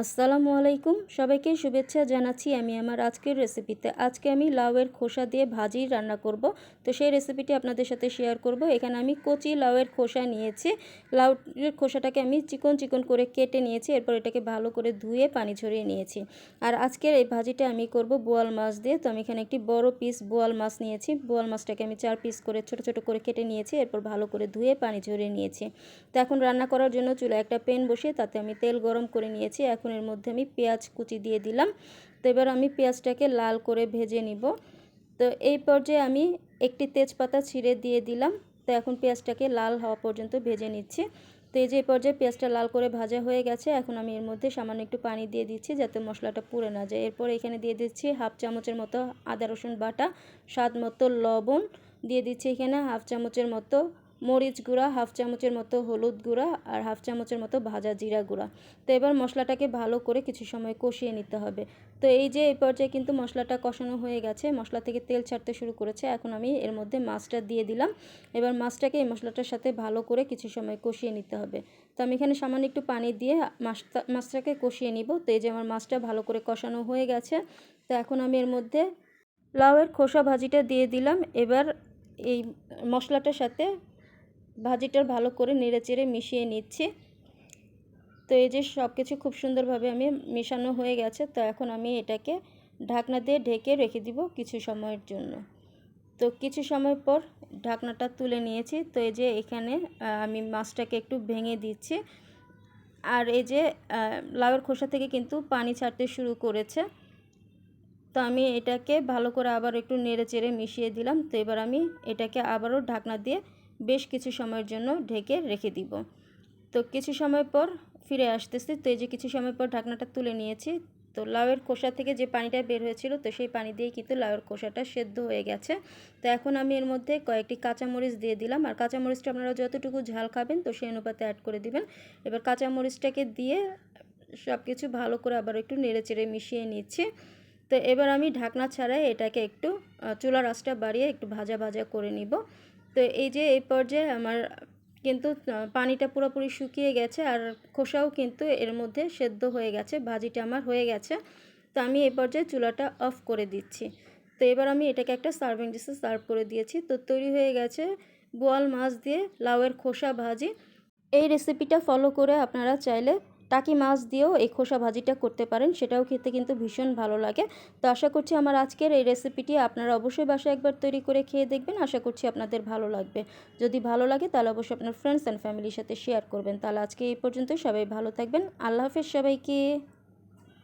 আসসালামু আলাইকুম। সবাইকে শুভেচ্ছা জানাচ্ছি আমি আমার আজকের রেসিপিতে আজকে আমি লাউয়ের খোসা দিয়ে ভাজি রান্না করব। তো সেই রেসিপিটি আপনাদের সাথে শেয়ার করব। এখানে আমি কচি লাউয়ের খোসা নিয়েছি। লাউয়ের খোসাটাকে আমি চিকন চিকন করে কেটে নিয়েছি। এরপর এটাকে ভালো করে ধুয়ে পানি ঝরিয়ে নিয়েছি। আর আজকের এই ভাজিটা আমি করব বোয়াল মাছ দিয়ে। তো আমি এখানে একটি বড় পিস বোয়াল মাছ নিয়েছি। বোয়াল মাছটাকে আমি চার পিস করে ছোট ছোট করে কেটে নিয়েছি। এরপর ভালো করে ধুয়ে পানি ঝরিয়ে নিয়েছি। তো এখন রান্না করার জন্য চুলা একটা পেন বসিয়ে তাতে আমি তেল গরম করে নিয়েছি। এখন মধ্যে আমি পেঁয়াজ কুচি দিয়ে দিলাম। তো এবার আমি পেঁয়াজটাকে লাল করে ভেজে নিব। তো এই পর্যায়ে আমি একটি তেজপাতা ছিঁড়ে দিয়ে দিলাম। তো এখন পেঁয়াজটাকে লাল হওয়া পর্যন্ত ভেজে নিচ্ছি। তো এই যে এই পর্যায়ে পেঁয়াজটা লাল করে ভাজা হয়ে গেছে, এখন আমি এর মধ্যে সামান্য একটু পানি দিয়ে দিচ্ছি যাতে মশলাটা পুড়ে না যায়। এরপর এখানে দিয়ে দিচ্ছি হাফ চামচের মতো আদা রসুন বাটা, স্বাদ মতো লবণ দিয়ে দিচ্ছি এখানে হাফ চামচের মতো মরিচ গুঁড়া, হাফ চামচের মতো হলুদ গুঁড়া আর হাফ চামচের মতো ভাজা জিরা গুঁড়া। তো এবার মশলাটাকে ভালো করে কিছু সময় কষিয়ে নিতে হবে। তো এই যে এই পর্যায়ে কিন্তু মশলাটা কষানো হয়ে গেছে, মশলা থেকে তেল ছাড়তে শুরু করেছে। এখন আমি এর মধ্যে মাছটা দিয়ে দিলাম। এবার মাছটাকে এই মশলাটার সাথে ভালো করে কিছু সময় কষিয়ে নিতে হবে। তো আমি এখানে সামান্য একটু পানি দিয়ে মাছটা, মাছটাকে কষিয়ে নিব। তো এই যে আমার মাছটা ভালো করে কষানো হয়ে গেছে। তো এখন আমি এর মধ্যে লাউয়ের খোসা ভাজিটা দিয়ে দিলাম। এবার এই মশলাটার সাথে ভাজিটা ভালো করে নেড়ে চেড়ে মিশিয়ে নিচ্ছি। তো এই যে সব কিছু খুব সুন্দরভাবে আমি মেশানো হয়ে গেছে, তো এখন আমি এটাকে ঢাকনা দিয়ে ঢেকে রেখে দিব কিছু সময়ের জন্য। তো কিছু সময় পর ঢাকনাটা তুলে নিয়েছি, তো এই যে এখানে আমি মাছটাকে একটু ভেঙে দিচ্ছি। আর এই যে লাউয়ের খোসা থেকে কিন্তু পানি ছাড়তে শুরু করেছে। তো আমি এটাকে ভালো করে আবার একটু নেড়ে চেড়ে মিশিয়ে দিলাম, তো এবার আমি এটাকে আবারও ঢাকনা দিয়ে বেশ কিছু সময়ের জন্য ঢেকে রেখে দিব। তো কিছু সময় পর ফিরে আসতেছি। তো এই যে কিছু সময় পর ঢাকনাটা তুলে নিয়েছি। তো লাউয়ের খোসা থেকে যে পানিটা বের হয়েছিল, তো সেই পানি দিয়ে কিন্তু লাউয়ের খোসাটা সেদ্ধ হয়ে গেছে। তো এখন আমি এর মধ্যে কয়েকটি কাঁচামরিচ দিয়ে দিলাম। আর কাঁচামরিচটা আপনারা যতটুকু ঝাল খাবেন, তো সেই অনুপাতে অ্যাড করে দিবেন। এবার কাঁচামরিচটাকে দিয়ে সব কিছু ভালো করে আবার একটু নেড়ে চেড়ে মিশিয়ে নিচ্ছি। তো এবার আমি ঢাকনা ছাড়াই এটাকে একটু চুলার আঁচটা বাড়িয়ে একটু ভাজা ভাজা করে নিব। তো এই যে এই পর্যায়ে আমার কিন্তু পানিটা পুরোপুরি শুকিয়ে গেছে আর খোসাও কিন্তু এর মধ্যে সেদ্ধ হয়ে গেছে, ভাজিটা আমার হয়ে গেছে। তো আমি এই পর্যায়ে চুলাটা অফ করে দিচ্ছি। তো এবার আমি এটাকে একটা সার্ভিং ডিশে সার্ভ করে দিয়েছি। তো তৈরি হয়ে গেছে বোয়াল মাছ দিয়ে লাউয়ের খোসা ভাজি। এই রেসিপিটা ফলো করে আপনারা চাইলে টাকি মাছ দিয়েও এই খোসা ভাজিটা করতে পারেন, সেটাও খেতে কিন্তু ভীষণ ভালো লাগে। তো আশা করছি আমার আজকের এই রেসিপিটি আপনারা অবশ্যই বাসায় একবার তৈরি করে খেয়ে দেখবেন, আশা করছি আপনাদের ভালো লাগবে। যদি ভালো লাগে তাহলে অবশ্যই আপনার ফ্রেন্ডস অ্যান্ড ফ্যামিলির সাথে শেয়ার করবেন। তাহলে আজকে এই পর্যন্ত সবাই ভালো থাকবেন, আল্লাহ হাফেজ সবাইকে।